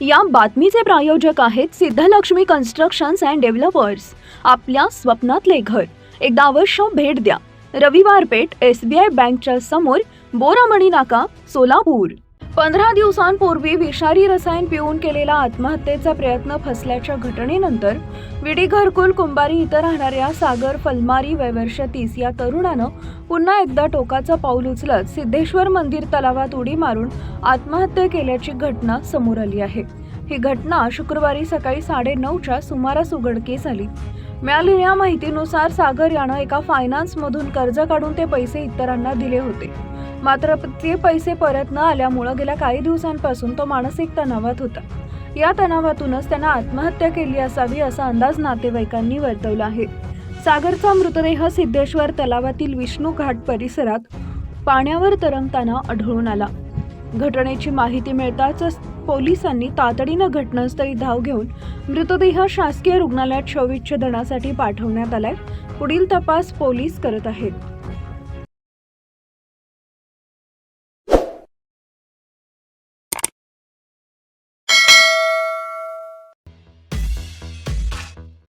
या बातमीचे प्रायोजक आहेत सिद्धलक्ष्मी कन्स्ट्रक्शन्स अँड डेव्हलपर्स. आपल्या स्वप्नातले घर. एकदा अवश्य भेट द्या. रविवार पेठ एस बी आय बँकच्या समोर बोरामणी नाका सोलापूर. पंधरा दिवसांपूर्वी विषारी रसायन पिऊन केलेला आत्महत्येचा प्रयत्न फसल्याच्या घटनेनंतर विडी घरकुल कुंभारी इथं राहणाऱ्या सागर फलमारी वयवर्ष तीस या तरुणानं पुन्हा एकदा टोकाचं पाऊल उचलत सिद्धेश्वर मंदिर तलावात उडी मारून आत्महत्या केल्याची घटना समोर आली आहे. ही घटना शुक्रवारी सकाळी साडेनऊच्या सुमारास उघडकीस आली. मिळालेल्या माहितीनुसार सागर यानं एका फायनान्समधून कर्ज काढून ते पैसे इतरांना दिले होते. मात्र ते पैसे परत न आल्यामुळं गेल्या काही दिवसांपासून तो मानसिक तणावात होता. या तणावातूनच त्यानं आत्महत्या केली असावी असा अंदाज नातेवाईकांनी वर्तवला आहे. सागरचा मृतदेह सिद्धेश्वर तलावातील विष्णू घाट परिसरात पाण्यावर तरंगताना आढळून आला. घटनेची माहिती मिळताच पोलिसांनी तातडीनं घटनास्थळी धाव घेऊन मृतदेह शासकीय रुग्णालयात शवविच्छेदनासाठी पाठवण्यात आलाय. पुढील तपास पोलीस करत आहेत.